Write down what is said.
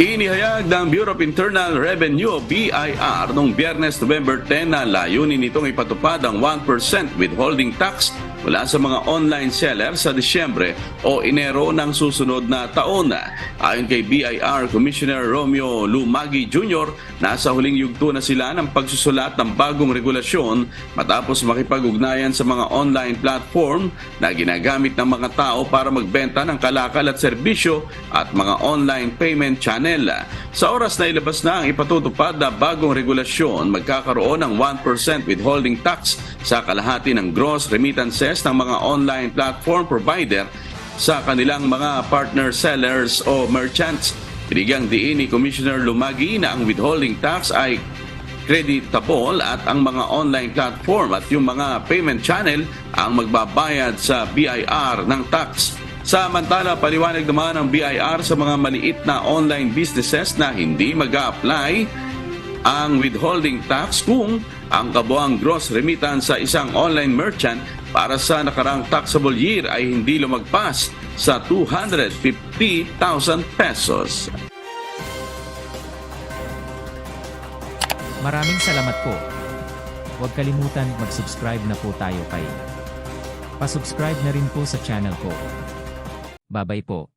Inihayag ng Bureau of Internal Revenue BIR noong Biyernes, November 10 na layunin nitong ipatupad ang 1% withholding tax mula sa mga online seller sa Disyembre o Enero ng susunod na taon. Ayon kay BIR Commissioner Romeo Lumagi Jr., nasa huling yugto na sila ng pagsusulat ng bagong regulasyon matapos makipag-ugnayan sa mga online platform na ginagamit ng mga tao para magbenta ng kalakal at serbisyo at mga online payment channel. Sa oras na ilabas na ang ipatutupad na bagong regulasyon, magkakaroon ng 1% withholding tax sa kalahati ng gross remittances ng mga online platform provider sa kanilang mga partner sellers o merchants. Binigyang diin ni Commissioner Lumagi na ang withholding tax ay creditable at ang mga online platform at yung mga payment channel ang magbabayad sa BIR ng tax. Samantala, paliwanag naman ng BIR sa mga maliit na online businesses na hindi mag apply ang withholding tax kung ang kabuang gross remittance sa isang online merchant para sa nakarang taxable year ay hindi lumagpas sa 250,000 pesos. Maraming salamat po. Huwag kalimutan mag-subscribe na po tayo kay. Pasubscribe na rin po sa channel ko. Babay po.